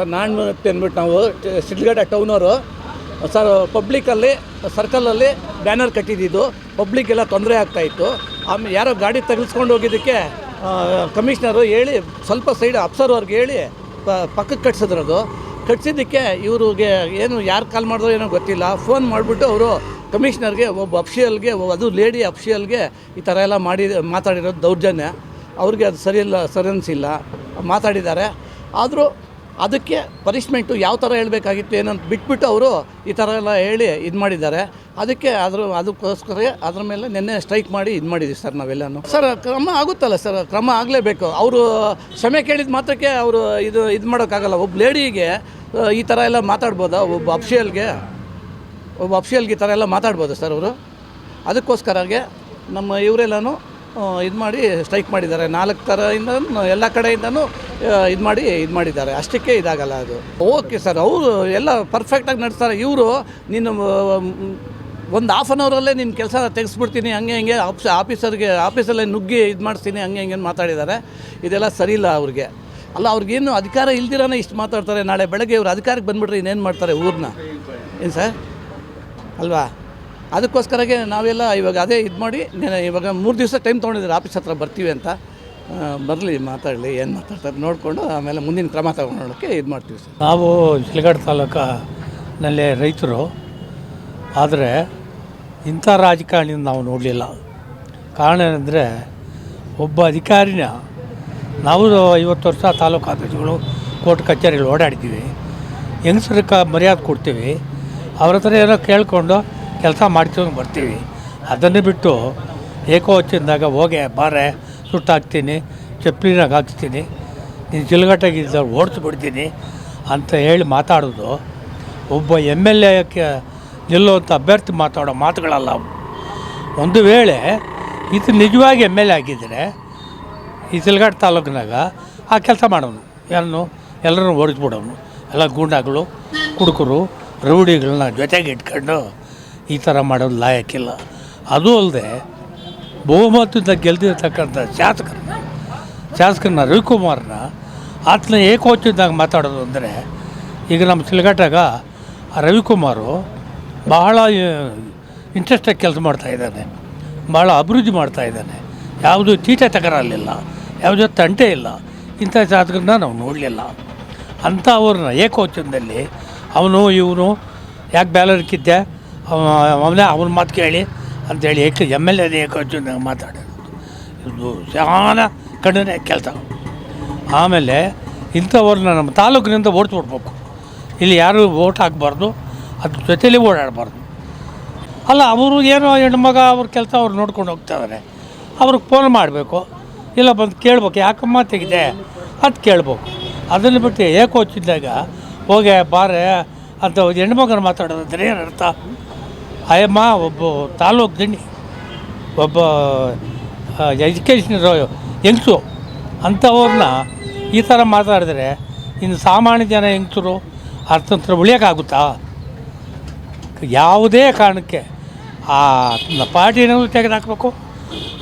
Sir, ನಾನು ಅಂದ್ಬಿಟ್ಟು ನಾವು ಶಿಡ್ಲಘಟ್ಟ ಟೌನವರು ಸರ್ ಪಬ್ಲಿಕಲ್ಲಿ ಸರ್ಕಲಲ್ಲಿ ಬ್ಯಾನರ್ ಕಟ್ಟಿದ್ದು ಪಬ್ಲಿಕ್ಗೆಲ್ಲ ತೊಂದರೆ ಆಗ್ತಾಯಿತ್ತು ಆಮೇಲೆ ಯಾರೋ ಗಾಡಿ ತಗಲ್ಸ್ಕೊಂಡು ಹೋಗಿದ್ದಕ್ಕೆ ಕಮಿಷ್ನರು ಹೇಳಿ, ಸ್ವಲ್ಪ ಸೈಡ್ ಅಪ್ಸರ್ವರ್ಗೆ ಹೇಳಿ, ಪ- ಪಕ್ಕಕ್ಕೆ ಕಟ್ಸಿದ್ರು ಅದು ಕಟ್ಸಿದ್ದಕ್ಕೆ ಇವ್ರಿಗೆ ಏನು, ಯಾರು ಕಾಲ್ ಮಾಡಿದ್ರು ಏನೋ ಗೊತ್ತಿಲ್ಲ. ಫೋನ್ ಮಾಡಿಬಿಟ್ಟು ಅವರು ಕಮಿಷ್ನರ್ಗೆ ಒಬ್ಬ ಅಫ್ಷಿಯಲ್ಗೆ ಅದು ಲೇಡಿ ಅಫ್ಷಿಯಲ್ಗೆ ಈ ಥರ ಎಲ್ಲ ಮಾಡಿ, ಮಾತಾಡಿರೋದು ದೌರ್ಜನ್ಯ. ಅವ್ರಿಗೆ ಅದು ಸರಿಯಿಲ್ಲ ಸರಿ ಅನಿಸಿಲ್ಲ. ಮಾತಾಡಿದ್ದಾರೆ. ಆದರೂ ಅದಕ್ಕೆ ಪನಿಷ್ಮೆಂಟು ಯಾವ ಥರ ಹೇಳಬೇಕಾಗಿತ್ತು ಏನಂತ ಬಿಟ್ಬಿಟ್ಟು ಅವರು ಈ ಥರ ಎಲ್ಲ ಹೇಳಿ ಇದು ಮಾಡಿದ್ದಾರೆ. ಅದಕ್ಕೆ ಅದ್ರ ಅದಕ್ಕೋಸ್ಕರ ಅದ್ರ ಮೇಲೆ ನಿನ್ನೆ ಸ್ಟ್ರೈಕ್ ಮಾಡಿ ಇದು ಮಾಡಿದ್ದೀವಿ ಸರ್ ನಾವೆಲ್ಲನೂ. ಸರ್, ಕ್ರಮ ಆಗುತ್ತಲ್ಲ ಸರ್? ಕ್ರಮ ಆಗಲೇಬೇಕು. ಅವರು ಕ್ಷಮೆ ಕೇಳಿದ ಮಾತ್ರಕ್ಕೆ ಅವರು ಇದು ಇದು ಮಾಡೋಕ್ಕಾಗಲ್ಲ. ಒಬ್ಬ ಲೇಡಿಗೆ ಈ ಥರ ಎಲ್ಲ ಮಾತಾಡ್ಬೋದಾ? ಒಬ್ಬ ಅಫ್ಷಿಯಲ್ಗೆ ಒಬ್ಬ ಅಫ್ಷಿಯಲ್ಗೆ ಈ ಥರ ಎಲ್ಲ ಮಾತಾಡ್ಬೋದು ಸರ್ ಅವರು? ಅದಕ್ಕೋಸ್ಕರಾಗೆ ನಮ್ಮ ಇವರೆಲ್ಲನೂ ಇದು ಮಾಡಿ ಸ್ಟ್ರೈಕ್ ಮಾಡಿದ್ದಾರೆ. ನಾಲ್ಕು ಥರದಿಂದ ಎಲ್ಲ ಕಡೆಯಿಂದನೂ ಇದು ಮಾಡಿ, ಇದು ಮಾಡಿದ್ದಾರೆ. ಅಷ್ಟಕ್ಕೆ ಇದಾಗಲ್ಲ ಅದು. ಓಕೆ ಸರ್, ಅವರು ಎಲ್ಲ ಪರ್ಫೆಕ್ಟಾಗಿ ನಡೆಸ್ತಾರೆ. ಇವರು ನೀನು ಒಂದು ಹಾಫ್ ಆನ್ ಅವರಲ್ಲೇ ನಿನ್ನ ಕೆಲಸ ತೆಗೆಸ್ಬಿಡ್ತೀನಿ, ಹಂಗೆ ಹಂಗೆ, ಆಫೀಸ್, ಆಫೀಸರ್ಗೆ, ಆಫೀಸಲ್ಲೇ ನುಗ್ಗಿ ಇದು ಮಾಡಿಸ್ತೀನಿ, ಹಂಗೆ ಹಂಗೆ ಮಾತಾಡಿದ್ದಾರೆ. ಇದೆಲ್ಲ ಸರಿ ಇಲ್ಲ ಅವ್ರಿಗೆ. ಅಲ್ಲ, ಅವ್ರಿಗೇನು ಅಧಿಕಾರ ಇಲ್ದಿರಾನೆ ಇಷ್ಟು ಮಾತಾಡ್ತಾರೆ. ನಾಳೆ ಬೆಳಗ್ಗೆ ಇವರು ಅಧಿಕಾರಕ್ಕೆ ಬಂದುಬಿಟ್ರೆ ಇನ್ನೇನು ಮಾಡ್ತಾರೆ ಊರನ್ನ ಏನು ಸರ್? ಅಲ್ವಾ? ಅದಕ್ಕೋಸ್ಕರಗೆ ನಾವೆಲ್ಲ ಇವಾಗ ಅದೇ ಇದು ಮಾಡಿ, ಇವಾಗ ಮೂರು ದಿವಸ ಟೈಮ್ ತೊಗೊಂಡಿದ್ದಾರೆ. ಆಫೀಸ್ ಹತ್ರ ಬರ್ತೀವಿ ಅಂತ. ಬರಲಿ, ಮಾತಾಡಲಿ, ಏನು ಮಾತಾಡ್ತಾರೆ ನೋಡಿಕೊಂಡು ಆಮೇಲೆ ಮುಂದಿನ ಕ್ರಮ ತಗೊಂಡೋಕ್ಕೆ ಇದು ಮಾಡ್ತೀವಿ ಸರ್. ನಾವು ಶಿಲ್ಘಟ್ಟ ತಾಲೂಕಿನಲ್ಲಿ ರೈತರು, ಆದರೆ ಇಂಥ ರಾಜಕಾರಣಿ ನಾವು ನೋಡಲಿಲ್ಲ. ಕಾರಣ ಏನಂದರೆ ಒಬ್ಬ ಅಧಿಕಾರಿನ ನಾವು ಐವತ್ತು ವರ್ಷ ತಾಲೂಕು ಕೋರ್ಟ್ ಕಚೇರಿಗಳು ಓಡಾಡ್ತೀವಿ. ಹೆಂಗಸರಕ್ಕೆ ಮರ್ಯಾದೆ ಕೊಡ್ತೀವಿ. ಅವ್ರ ಹತ್ರ ಏನೋ ಕೇಳಿಕೊಂಡು ಕೆಲಸ ಮಾಡ್ಕೊಂಡು ಬರ್ತೀವಿ. ಅದನ್ನು ಬಿಟ್ಟು ಏಕೋ ಹೋಗೆ, ಬಾರೆ ಸುಟ್ಟಾಕ್ತೀನಿ, ಚಪ್ಪಲಿನಾಗ ಹಾಕ್ಸ್ತೀನಿ ನೀನು ಚಿಲ್ಗಟ್ಟಾಗಿದ್ದ ಓಡಿಸ್ಬಿಡ್ತೀನಿ ಅಂತ ಹೇಳಿ ಮಾತಾಡೋದು. ಒಬ್ಬ ಎಂ ಎಲ್ ಎಕ್ಕೆ ನಿಲ್ಲುವಂಥ ಅಭ್ಯರ್ಥಿ ಮಾತಾಡೋ ಮಾತುಗಳಲ್ಲ. ಒಂದು ವೇಳೆ ಇದು ನಿಜವಾಗಿ ಎಂ ಎಲ್ ಎ ಆಗಿದ್ದರೆ ಈ ಸಿಲ್ಘಾಟ್ ತಾಲೂಕಿನಾಗ ಆ ಕೆಲಸ ಮಾಡೋನು. ಏನು ಎಲ್ಲರನ್ನು ಓಡಿಸ್ಬಿಡೋನು ಎಲ್ಲ ಗೂಂಡಾಗಳು ಕುಡುಕರು ರೌಡಿಗಳನ್ನ ಜೊತೆಗೆ ಇಟ್ಕೊಂಡು ಈ ಥರ ಮಾಡೋದು ಲಾಯಕ್ಕಿಲ್ಲ. ಅದೂ ಅಲ್ಲದೆ ಬಹುಮತದಿಂದ ಗೆಲ್ದಿರ್ತಕ್ಕಂಥ ಶಾಸಕರನ್ನ ಶಾಸಕರನ್ನ ರವಿಕುಮಾರ್ನ ಆತನ ಏಕೋಚಿದಾಗ ಮಾತಾಡೋದು ಅಂದರೆ, ಈಗ ನಮ್ಮ ಸಿಲಗಟ್ಟಾಗ ರವಿಕುಮಾರು ಬಹಳ ಇಂಟ್ರೆಸ್ಟಾಗಿ ಕೆಲಸ ಮಾಡ್ತಾ ಇದ್ದಾನೆ. ಭಾಳ ಅಭಿವೃದ್ಧಿ ಮಾಡ್ತಾ ಇದ್ದಾನೆ. ಯಾವುದು ಚೀಟೆ ತಗರಲ್ಲಿಲ್ಲ ಯಾವುದೇ ತಂಟೆ ಇಲ್ಲ, ಇಂಥ ಶಾಸಕರನ್ನ ನಾವು ನೋಡಲಿಲ್ಲ. ಅಂಥ ಅವ್ರನ್ನ ಏಕೋಚನದಲ್ಲಿ ಅವನು, ಇವನು ಯಾಕೆ ಬ್ಯಾಲರ್ಕಿದ್ದೆ ಅವನೇ ಅವನ ಮಾತು ಕೇಳಿ ಅಂತೇಳಿ ಏಕ ಎಂ ಎಲ್ ಎ ನಾವು ಮಾತಾಡೋದು. ಇದು ಶಾನ ಕೆಲಸ. ಆಮೇಲೆ ಇಂಥವ್ರನ್ನ ನಮ್ಮ ತಾಲೂಕಿನಿಂದ ಓಟ್ ಕೊಡ್ಬೇಕು. ಇಲ್ಲಿ ಯಾರು ಓಟ್ ಹಾಕಬಾರ್ದು, ಅದ್ರ ಜೊತೆಲಿ ಓಡಾಡಬಾರ್ದು. ಅಲ್ಲ, ಅವರು ಏನೋ ಹೆಣ್ಮಗ, ಅವ್ರ ಕೆಲಸ ಅವ್ರು ನೋಡ್ಕೊಂಡು ಹೋಗ್ತಾಯಿದ್ದಾರೆ ಅವ್ರಿಗೆ ಫೋನ್ ಮಾಡಬೇಕು. ಇಲ್ಲ, ಬಂದು ಕೇಳ್ಬೇಕು, ಯಾಕಮ್ಮ ತೆಗಿದೆ? ಅದು ಕೇಳ್ಬೇಕು. ಅದನ್ನು ಬಿಟ್ಟು ಏಕೋಚಿದ್ದಾಗ ಹೋಗೆ, ಬಾರೆ, ಅಂತ ಹೆಣ್ಮಗನ ಮಾತಾಡೋದಂದ್ರೆ ಏನು ಅರ್ಥ ಅಯ್ಯಮ್ಮ ಒಬ್ಬ ತಾಲೂಕು ಗಣಿ ಒಬ್ಬ ಎಜುಕೇಷನ್ ಹೆಂಗಸು ಅಂಥವ್ರನ್ನ ಈ ಥರ ಮಾತಾಡಿದ್ರೆ ಇನ್ನು ಸಾಮಾನ್ಯ ಜನ ಹೆಂಗಸರು ಅರ್ಥಂತ್ರ ಉಳಿಯೋಕ್ಕಾಗುತ್ತಾ ಯಾವುದೇ ಕಾರಣಕ್ಕೆ ಆ ಪಾರ್ಟಿನೂ ತೆಗೆದುಹಾಕಬೇಕು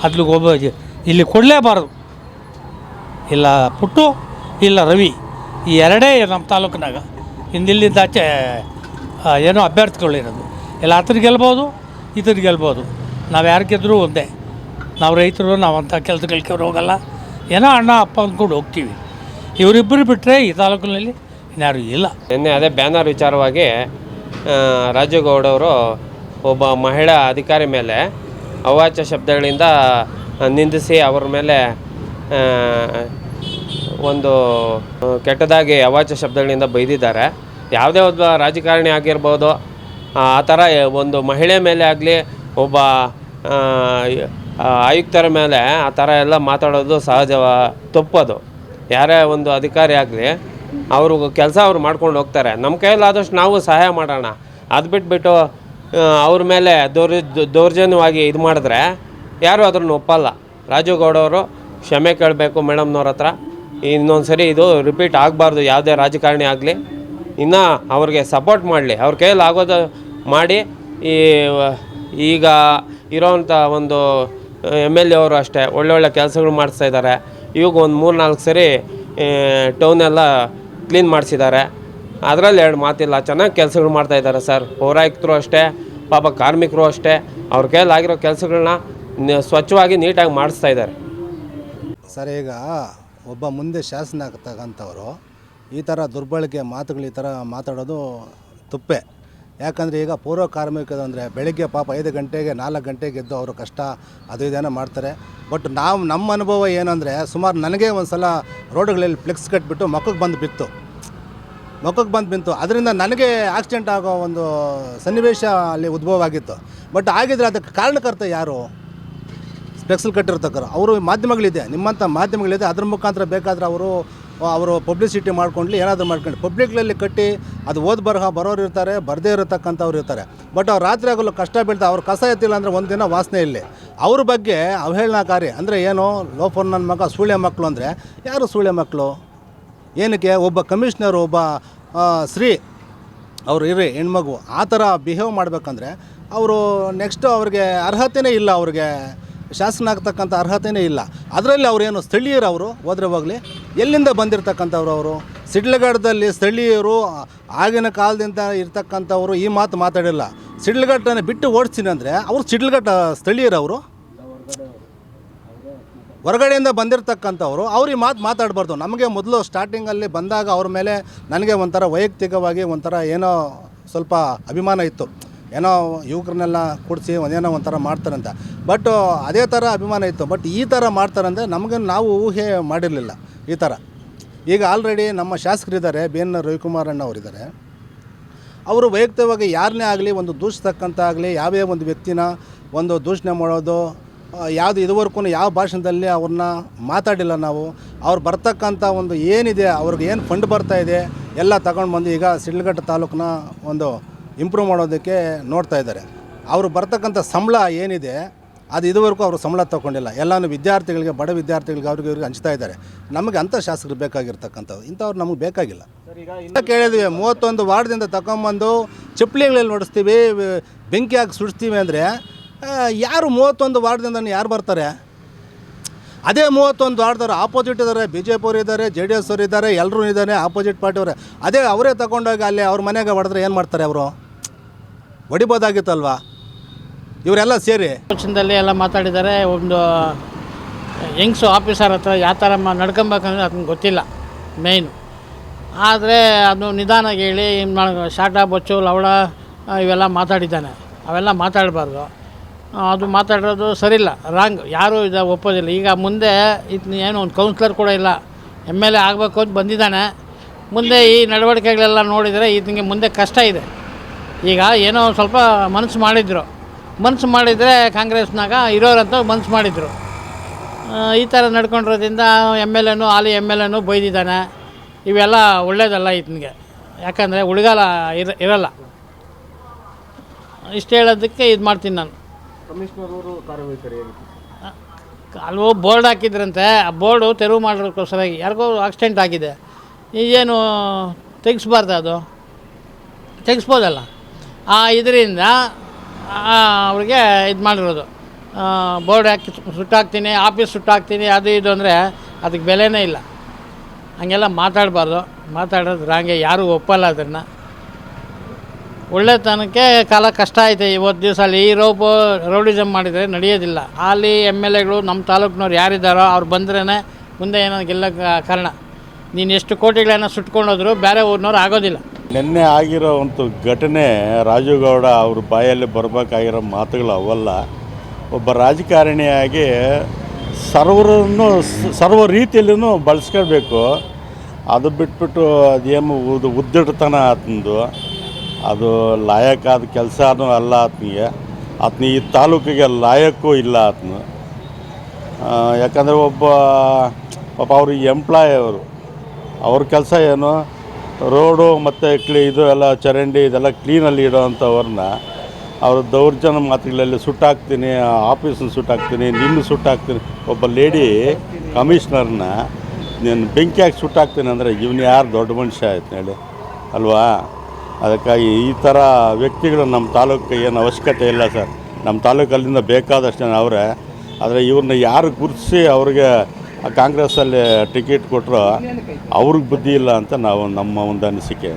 ಅದ್ಲಿಗೆ ಒಬ್ಬ ಇಲ್ಲಿ ಕೊಡಲೇಬಾರದು. ಇಲ್ಲ ಪುಟ್ಟು ಇಲ್ಲ ರವಿ ಈ ಎರಡೇ ನಮ್ಮ ತಾಲೂಕಿನಾಗ. ಹಿಂದಿಲ್ಲಿಂದ ಆಚೆ ಆ, ಏನೋ ಅಭ್ಯರ್ಥಿಗಳಿರೋದು. ಇಲ್ಲ ಹತ್ರ ಗೆಲ್ಬೋದು ಇದ್ರ ಗೆಲ್ಬೋದು. ನಾವು ಯಾರು ಗೆದ್ದರೂ ಒಂದೇ. ನಾವು ರೈತರು, ನಾವು ಅಂಥ ಕೆಲಸಗಳಿಗೆ ಹೋಗಲ್ಲ. ಏನೋ ಅಣ್ಣ, ಅಪ್ಪ ಅಂದ್ಕೊಂಡು ಹೋಗ್ತೀವಿ. ಇವರಿಬ್ಬರು ಬಿಟ್ಟರೆ ಈ ತಾಲೂಕಿನಲ್ಲಿ ಇನ್ಯಾರು ಇಲ್ಲ. ನಿನ್ನೆ ಅದೇ ಬ್ಯಾನರ್ ವಿಚಾರವಾಗಿ ರಾಜುಗೌಡವರು ಒಬ್ಬ ಮಹಿಳಾ ಅಧಿಕಾರಿ ಮೇಲೆ ಅವಾಚ್ಯ ಶಬ್ದಗಳಿಂದ ನಿಂದಿಸಿ ಅವರ ಮೇಲೆ ಒಂದು ಕೆಟ್ಟದಾಗಿ ಅವಾಚ್ಯ ಶಬ್ದಗಳಿಂದ ಬೈದಿದ್ದಾರೆ. ಯಾವುದೇ ಒಬ್ಬ ರಾಜಕಾರಣಿ ಆಗಿರ್ಬೋದು ಆ ಥರ ಒಂದು ಮಹಿಳೆ ಮೇಲೆ ಆಗಲಿ, ಒಬ್ಬ ಆಯುಕ್ತರ ಮೇಲೆ ಆ ಥರ ಎಲ್ಲ ಮಾತಾಡೋದು ಸಹಜವ ತಪ್ಪದು ಯಾರೇ ಒಂದು ಅಧಿಕಾರಿ ಆಗಲಿ, ಅವರು ಕೆಲಸ ಅವ್ರು ಮಾಡ್ಕೊಂಡು ಹೋಗ್ತಾರೆ. ನಮ್ಮ ಕೈಯಲ್ಲಾದಷ್ಟು ನಾವು ಸಹಾಯ ಮಾಡೋಣ. ಅದು ಬಿಟ್ಬಿಟ್ಟು ಅವ್ರ ಮೇಲೆ ದೌರ್ ದೌರ್ಜನ್ಯವಾಗಿ ಇದು ಮಾಡಿದ್ರೆ ಯಾರೂ ಅದನ್ನು ಒಪ್ಪಲ್ಲ. ರಾಜುಗೌಡವರು ಕ್ಷಮೆ ಕೇಳಬೇಕು ಮೇಡಮ್ನವ್ರ ಹತ್ರ. ಇನ್ನೊಂದು ಸರಿ ಇದು ರಿಪೀಟ್ ಆಗಬಾರ್ದು. ಯಾವುದೇ ರಾಜಕಾರಣಿ ಆಗಲಿ, ಇನ್ನು ಅವ್ರಿಗೆ ಸಪೋರ್ಟ್ ಮಾಡಲಿ. ಅವ್ರ ಕೈಯಲ್ಲಿ ಆಗೋದು ಮಾಡಿ ಈ, ಈಗ ಇರೋವಂಥ ಒಂದು ಎಂ ಎಲ್ ಎ ಅವರು ಅಷ್ಟೇ ಒಳ್ಳೊಳ್ಳೆ ಕೆಲಸಗಳು ಮಾಡಿಸ್ತಾ ಇದ್ದಾರೆ. ಇವಾಗ ಒಂದು ಮೂರು ನಾಲ್ಕು ಸರಿ ಟೌನೆಲ್ಲ ಕ್ಲೀನ್ ಮಾಡಿಸಿದ್ದಾರೆ. ಅದರಲ್ಲಿ ಎರಡು ಮಾತಿಲ್ಲ, ಚೆನ್ನಾಗಿ ಕೆಲಸಗಳು ಮಾಡ್ತಾ ಇದ್ದಾರೆ ಸರ್. ಪೌರಾಯುಕ್ತರು ಅಷ್ಟೇ, ಪಾಪ ಕಾರ್ಮಿಕರು ಅಷ್ಟೇ, ಅವ್ರ ಕೈಲಾಗಿರೋ ಕೆಲಸಗಳನ್ನ ಸ್ವಚ್ಛವಾಗಿ ನೀಟಾಗಿ ಮಾಡಿಸ್ತಾ ಇದ್ದಾರೆ. ಸರ್, ಈಗ ಒಬ್ಬ ಮುಂದೆ ಶಾಸನ ಆಗ್ತಕ್ಕಂಥವ್ರು ಈ ಥರ ದುರ್ಬಳಕೆ ಮಾತುಗಳು, ಈ ಥರ ಮಾತಾಡೋದು ತುಪ್ಪೆ. ಯಾಕಂದರೆ ಈಗ ಪೂರ್ವ ಕಾರ್ಮಿಕರು ಅಂದರೆ ಬೆಳಗ್ಗೆ ಪಾಪ ಐದು ಗಂಟೆಗೆ ನಾಲ್ಕು ಗಂಟೆಗೆ ಎದ್ದು ಅವರು ಕಷ್ಟ ಅದು ಇದೇನೋ ಮಾಡ್ತಾರೆ. ಬಟ್ ನಾವು ನಮ್ಮ ಅನುಭವ ಏನಂದರೆ ಸುಮಾರು ನನಗೆ ಒಂದು ಸಲ ರೋಡ್ಗಳಲ್ಲಿ ಫ್ಲೆಕ್ಸ್ ಕಟ್ಬಿಟ್ಟು ಮಕ್ಕಕ್ಕೆ ಬಂದು ಬಿತ್ತು. ಮಕ್ಕಕ್ಕೆ ಬಂದು ಬಿತ್ತು. ಅದರಿಂದ ನನಗೆ ಆಕ್ಸಿಡೆಂಟ್ ಆಗೋ ಒಂದು ಸನ್ನಿವೇಶ ಅಲ್ಲಿ ಉದ್ಭವ ಆಗಿತ್ತು. ಬಟ್ ಆಗಿದ್ರೆ ಅದಕ್ಕೆ ಕಾರಣಕರ್ತ ಯಾರು? ಫ್ಲೆಕ್ಸಲ್ಲಿ ಕಟ್ಟಿರ್ತಕ್ಕರು. ಅವರು ಮಾಧ್ಯಮಗಳಿದೆ. ನಿಮ್ಮಂಥ ಮಾಧ್ಯಮಗಳಿದೆ. ಅದ್ರ ಮುಖಾಂತರ ಬೇಕಾದ್ರೆ ಅವರು ಅವರು ಪಬ್ಲಿಸಿಟಿ ಮಾಡ್ಕೊಂಡ್ಲಿ ಏನಾದರೂ ಮಾಡ್ಕೊಂಡು ಪಬ್ಲಿಕ್ಲಲ್ಲಿ ಕಟ್ಟಿ ಅದು ಓದ್ ಬರಹ ಬರೋರು ಇರ್ತಾರೆ, ಬರದೇ ಇರತಕ್ಕಂಥವ್ರು ಇರ್ತಾರೆ. ಬಟ್ ಅವ್ರು ರಾತ್ರಿ ಆಗಲು ಕಷ್ಟ ಬೀಳ್ತಾ, ಅವ್ರು ಕಸ ಎತ್ತಿಲ್ಲ ಅಂದರೆ ಒಂದು ದಿನ ವಾಸನೆ ಇಲ್ಲಿ. ಅವ್ರ ಬಗ್ಗೆ ಅವಹೇಳನಕಾರಿ. ಅಂದರೆ ಏನು? ಲೋಫರ್ ನನ್ನ ಮಗ ಸೂಳೆ ಮಕ್ಕಳು ಅಂದರೆ ಯಾರು ಸೂಳೆ ಮಕ್ಕಳು ಏನಕ್ಕೆ? ಒಬ್ಬ ಕಮಿಷ್ನರ್ ಒಬ್ಬ ಶ್ರೀ, ಅವರು ಇರಿ ಹೆಣ್ಮಗು, ಆ ಥರ ಬಿಹೇವ್ ಮಾಡಬೇಕಂದ್ರೆ ಅವರು ನೆಕ್ಸ್ಟು ಅವ್ರಿಗೆ ಅರ್ಹತೆಯೇ ಇಲ್ಲ ಅವ್ರಿಗೆ. ಶಾಸನ ಆಗ್ತಕ್ಕಂಥ ಅರ್ಹತೆಯೇ ಇಲ್ಲ. ಅದರಲ್ಲಿ ಅವರೇನು ಸ್ಥಳೀಯರು ಅವರು? ಹೋದ್ರೆ ಹೋಗಲಿ. ಎಲ್ಲಿಂದ ಬಂದಿರತಕ್ಕಂಥವ್ರು ಅವರು? ಸಿಡ್ಲಘಟ್ಟದಲ್ಲಿ ಸ್ಥಳೀಯರು, ಆಗಿನ ಕಾಲದಿಂದ ಇರ್ತಕ್ಕಂಥವ್ರು ಈ ಮಾತು ಮಾತಾಡಿಲ್ಲ. ಸಿಡ್ಲಘಟ್ಟನ ಬಿಟ್ಟು ಓಡಿಸ್ತೀನಿ ಅಂದರೆ ಅವರು ಸಿಡ್ಲಘಟ್ಟ ಸ್ಥಳೀಯರು ಅವರು? ಹೊರಗಡೆಯಿಂದ ಬಂದಿರತಕ್ಕಂಥವ್ರು, ಅವ್ರು ಈ ಮಾತು ಮಾತಾಡಬಾರ್ದು. ನಮಗೆ ಮೊದಲು ಸ್ಟಾರ್ಟಿಂಗಲ್ಲಿ ಬಂದಾಗ ಅವ್ರ ಮೇಲೆ ನನಗೆ ಒಂಥರ ವೈಯಕ್ತಿಕವಾಗಿ ಒಂಥರ ಏನೋ ಸ್ವಲ್ಪ ಅಭಿಮಾನ ಇತ್ತು. ಏನೋ ಯುವಕರನ್ನೆಲ್ಲ ಕೂಡಿಸಿ ಒಂದೇನೋ ಒಂಥರ ಮಾಡ್ತಾರಂತ. ಬಟ್ ಅದೇ ಥರ ಅಭಿಮಾನ ಇತ್ತು. ಬಟ್ ಈ ಥರ ಮಾಡ್ತಾರಂದರೆ ನಮಗೆ ನಾವು ಊಹೆ ಮಾಡಿರಲಿಲ್ಲ ಈ ಥರ. ಈಗ ಆಲ್ರೆಡಿ ನಮ್ಮ ಶಾಸಕರಿದ್ದಾರೆ, ಬಿ ಎನ್ ರವಿಕುಮಾರ್ ಅಣ್ಣ ಅವರಿದ್ದಾರೆ. ಅವರು ವೈಯಕ್ತಿಕವಾಗಿ ಯಾರನ್ನೇ ಆಗಲಿ ಒಂದು ದೂಷಿಸ್ತಕ್ಕಂಥ ಆಗಲಿ ಯಾವ್ಯಾವ ಒಂದು ವ್ಯಕ್ತಿನ ಒಂದು ದೂಷಣೆ ಮಾಡೋದು ಯಾವುದು ಇದುವರೆಗೂ ಯಾವ ಭಾಷಣದಲ್ಲಿ ಅವ್ರನ್ನ ಮಾತಾಡಿಲ್ಲ ನಾವು, ಅವ್ರು ಬರ್ತಕ್ಕಂಥ ಒಂದು ಏನಿದೆ, ಅವ್ರಿಗೆ ಏನು ಫಂಡ್ ಬರ್ತಾ ಇದೆ, ಎಲ್ಲ ತಗೊಂಡು ಬಂದು ಈಗ ಸಿಡ್ಲಘಟ್ಟ ತಾಲೂಕನ್ನ ಒಂದು ಇಂಪ್ರೂವ್ ಮಾಡೋದಕ್ಕೆ ನೋಡ್ತಾ ಇದ್ದಾರೆ. ಅವರು ಬರ್ತಕ್ಕಂಥ ಸಂಬಳ ಏನಿದೆ, ಅದು ಇದುವರೆಗೂ ಅವರು ಸಂಬಳ ತಗೊಂಡಿಲ್ಲ. ಎಲ್ಲನೂ ವಿದ್ಯಾರ್ಥಿಗಳಿಗೆ, ಬಡ ವಿದ್ಯಾರ್ಥಿಗಳಿಗೆ ಅವ್ರಿಗೆ ಇವ್ರಿಗೆ ಹಂಚ್ತಾ ಇದ್ದಾರೆ. ನಮಗೆ ಅಂಥ ಶಾಸಕರು ಬೇಕಾಗಿರ್ತಕ್ಕಂಥದ್ದು. ಇಂಥವ್ರು ನಮಗೆ ಬೇಕಾಗಿಲ್ಲ. ಇಲ್ಲ ಕೇಳಿದ್ವಿ, ಮೂವತ್ತೊಂದು ವಾರ್ಡ್ದಿಂದ ತಗೊಂಬಂದು ಚಪ್ಪಲಿಗಳಲ್ಲಿ ನೋಡಿಸ್ತೀವಿ ಬೆಂಕಿ ಹಾಕಿ ಸುಡಿಸ್ತೀವಿ ಅಂದರೆ ಯಾರು ಮೂವತ್ತೊಂದು ವಾರ್ಡ್ದಿಂದ ಯಾರು ಬರ್ತಾರೆ? ಅದೇ ಮೂವತ್ತೊಂದು ವಾರ್ಡ್ದವ್ರು ಆಪೋಸಿಟ್ ಇದ್ದಾರೆ ಬಿ ಜೆ ಪಿ ಇದ್ದಾರೆ ಜೆ ಡಿ ಎಸ್ ಅವರು ಇದ್ದಾರೆ ಎಲ್ಲರೂ ಇದ್ದಾರೆ ಆಪೋಸಿಟ್ ಪಾರ್ಟಿಯವರು ಅದೇ ಅವರೇ ತಗೊಂಡೋಗಿ ಅಲ್ಲಿ ಅವ್ರ ಮನೆಗೆ ಹೊಡೆದ್ರೆ ಏನು ಮಾಡ್ತಾರೆ ಅವರು? ಹೊಡಿಬೋದಾಗಿತ್ತಲ್ವಾ ಇವರೆಲ್ಲ ಸೇರಿ. ಪಕ್ಷದಲ್ಲಿ ಎಲ್ಲ ಮಾತಾಡಿದ್ದಾರೆ, ಒಂದು, ಯಂಗ್ಸು ಆಫೀಸರ್ ಹತ್ರ ಯಾವ ಥರ ಮಾ, ನಡ್ಕೊಬೇಕಂದ್ರೆ ಗೊತ್ತಿಲ್ಲ ಮೇಯ್ನು ಆದರೆ ಅದು ನಿಧಾನಾಗಿ ಹೇಳಿ ಶಾಟ, ಬೊಚ್ಚು ಲವಳ ಇವೆಲ್ಲ ಮಾತಾಡಿದ್ದಾನೆ. ಅವೆಲ್ಲ ಮಾತಾಡಬಾರ್ದು. ಅದು ಮಾತಾಡೋದು ಸರಿಯಿಲ್ಲ ರಾಂಗ್ ಯಾರೂ ಇದು ಒಪ್ಪೋದಿಲ್ಲ. ಈಗ ಮುಂದೆ ಇದು ಏನು, ಒಂದು ಕೌನ್ಸಿಲರ್ ಕೂಡ ಇಲ್ಲ. ಎಂ ಎಲ್ ಎ ಆಗಬೇಕು ಅಂತ ಬಂದಿದ್ದಾನೆ. ಮುಂದೆ ಈ ನಡವಳಿಕೆಗಳೆಲ್ಲ ನೋಡಿದರೆ ಇದಕ್ಕೆ ಮುಂದೆ ಕಷ್ಟ ಇದೆ. ಈಗ ಏನೋ ಸ್ವಲ್ಪ ಮನಸ್ಸು ಮಾಡಿದ್ರು. ಮನಸ್ಸು ಮಾಡಿದರೆ ಕಾಂಗ್ರೆಸ್ನಾಗ ಇರೋರಂತ ಮನಸ್ಸು ಮಾಡಿದರು. ಈ ಥರ ನಡ್ಕೊಂಡಿರೋದ್ರಿಂದ ಎಂ ಎಲ್ ಎನು ಹಾಲಿ ಎಂ ಎಲ್ ಎನು ಬೈದಿದ್ದಾನೆ. ಇವೆಲ್ಲ ಒಳ್ಳೇದಲ್ಲ ಇದನಿಗೆ. ಯಾಕಂದರೆ ಉಳಿಗಾಲ ಇರ ಇರಲ್ಲ. ಇಷ್ಟು ಹೇಳೋದಕ್ಕೆ ಇದು ಮಾಡ್ತೀನಿ ನಾನು. ಅಲ್ವೋ ಬೋರ್ಡ್ ಹಾಕಿದ್ರಂತೆ. ಆ ಬೋರ್ಡು ತೆರವು ಮಾಡೋಕ್ಕೋಸ್ಕರಾಗಿ ಯಾರಿಗೋ ಆಕ್ಸಿಡೆಂಟ್ ಆಗಿದೆ. ಈಗೇನು ತೆಗಿಸ್ಬಾರ್ದು ಅದು? ತೆಗಿಸ್ಬೋದಲ್ಲ? ಆ ಇದರಿಂದ ಅವ್ರಿಗೆ ಇದು ಮಾಡಿರೋದು. ಬೋರ್ಡ್ ಹಾಕಿ ಸುಟ್ಟಾಕ್ತೀನಿ, ಆಫೀಸ್ ಸುಟ್ಟಾಕ್ತೀನಿ, ಅದು ಇದು ಅಂದರೆ ಅದಕ್ಕೆ ಬೆಲೆನೇ ಇಲ್ಲ. ಹಂಗೆಲ್ಲ ಮಾತಾಡಬಾರ್ದು. ಮಾತಾಡೋದು ರಾಂಗೆ ಯಾರೂ ಒಪ್ಪಲ್ಲ ಅದನ್ನು. ಒಳ್ಳೆತನಕ್ಕೆ ಕಾಲ ಕಷ್ಟ ಐತೆ. ಇವತ್ತು ದಿವಸ ಅಲ್ಲಿ ಈ ರೋಬೋ ರೌಡಿಸಮ್ ಮಾಡಿದರೆ ನಡೆಯೋದಿಲ್ಲ. ಅಲ್ಲಿ ಎಂ ಎಲ್ ಎಗಳು ನಮ್ಮ ತಾಲೂಕಿನವ್ರು ಯಾರಿದ್ದಾರೋ ಅವ್ರು ಬಂದ್ರೇ ಮುಂದೆ ಏನೋ ಗೆಲ್ಲಕ್ಕೆ ಕಾರಣ. ನೀನು ಎಷ್ಟು ಕೋಟಿಗಳನ್ನ ಸುಟ್ಕೊಂಡೋದ್ರು ಬೇರೆ ಊರಿನವ್ರು ಆಗೋದಿಲ್ಲ. ನಿನ್ನೆ ಆಗಿರೋ ಒಂದು ಘಟನೆ ರಾಜುಗೌಡ ಅವ್ರ ಬಾಯಲ್ಲಿ ಬರಬೇಕಾಗಿರೋ ಮಾತುಗಳು ಅವಲ್ಲ. ಒಬ್ಬ ರಾಜಕಾರಣಿಯಾಗಿ ಸರ್ವರನ್ನು ಸರ್ವ ರೀತಿಯಲ್ಲೂ ಬಳಸ್ಕೊಳ್ಬೇಕು. ಅದು ಬಿಟ್ಬಿಟ್ಟು ಅದೇನು ಉದ್, ಉದ್ದಿಡ್ತನ ಆತಂದು. ಅದು ಲಾಯಕ್ಕಾದ ಕೆಲಸನೂ ಅಲ್ಲ ಆತನಿಗೆ. ಆತನ ಈ ತಾಲೂಕಿಗೆ ಲಾಯಕ್ಕೂ ಇಲ್ಲ ಆತನು. ಯಾಕಂದರೆ ಒಬ್ಬ, ಪಾಪ ಅವರು ಎಂಪ್ಲಾಯ್ ಅವರು. ಅವ್ರ ಕೆಲಸ ಏನು? ರೋಡು ಮತ್ತು ಕ್ಲೀ ಇದು ಎಲ್ಲ ಚರಂಡಿ ಇದೆಲ್ಲ ಕ್ಲೀನಲ್ಲಿ ಇಡೋವಂಥವ್ರನ್ನ ಅವರು ದೌರ್ಜನ್ಯ ಮಾತುಗಳಲ್ಲಿ ಸುಟ್ಟಾಕ್ತೀನಿ ಆಫೀಸನ್ನು ಸುಟ್ಟಾಕ್ತೀನಿ, ನಿನ್ನ ಸುಟ್ಟಾಕ್ತೀನಿ. ಒಬ್ಬ ಲೇಡಿ ಕಮಿಷ್ನರ್ನ ನೀನು ಬೆಂಕಿ ಹಾಕಿ ಸುಟ್ಟಾಕ್ತೀನಿ ಅಂದರೆ ಇವನು ಯಾರು ದೊಡ್ಡ ಮನುಷ್ಯ ಆಯ್ತು ಹೇಳಿ, ಅಲ್ವಾ? ಅದಕ್ಕಾಗಿ ಈ ಥರ ವ್ಯಕ್ತಿಗಳು ನಮ್ಮ ತಾಲೂಕಿಗೆ ಏನು ಅವಶ್ಯಕತೆ ಇಲ್ಲ ಸರ್. ನಮ್ಮ ತಾಲೂಕಲ್ಲಿಂದ ಬೇಕಾದಷ್ಟು ಅವರೇ, ಆದರೆ ಇವ್ರನ್ನ ಯಾರು ಗುರುತಿಸಿ ಅವ್ರಿಗೆ ಕಾಂಗ್ರೆಸ್ಸಲ್ಲಿ ಟಿಕೆಟ್ ಕೊಟ್ಟರು ಅವ್ರಿಗೆ ಬುದ್ಧಿ ಇಲ್ಲ ಅಂತ ನಾವು ನಮ್ಮ ಒಂದು ಅನಿಸಿಕೆ.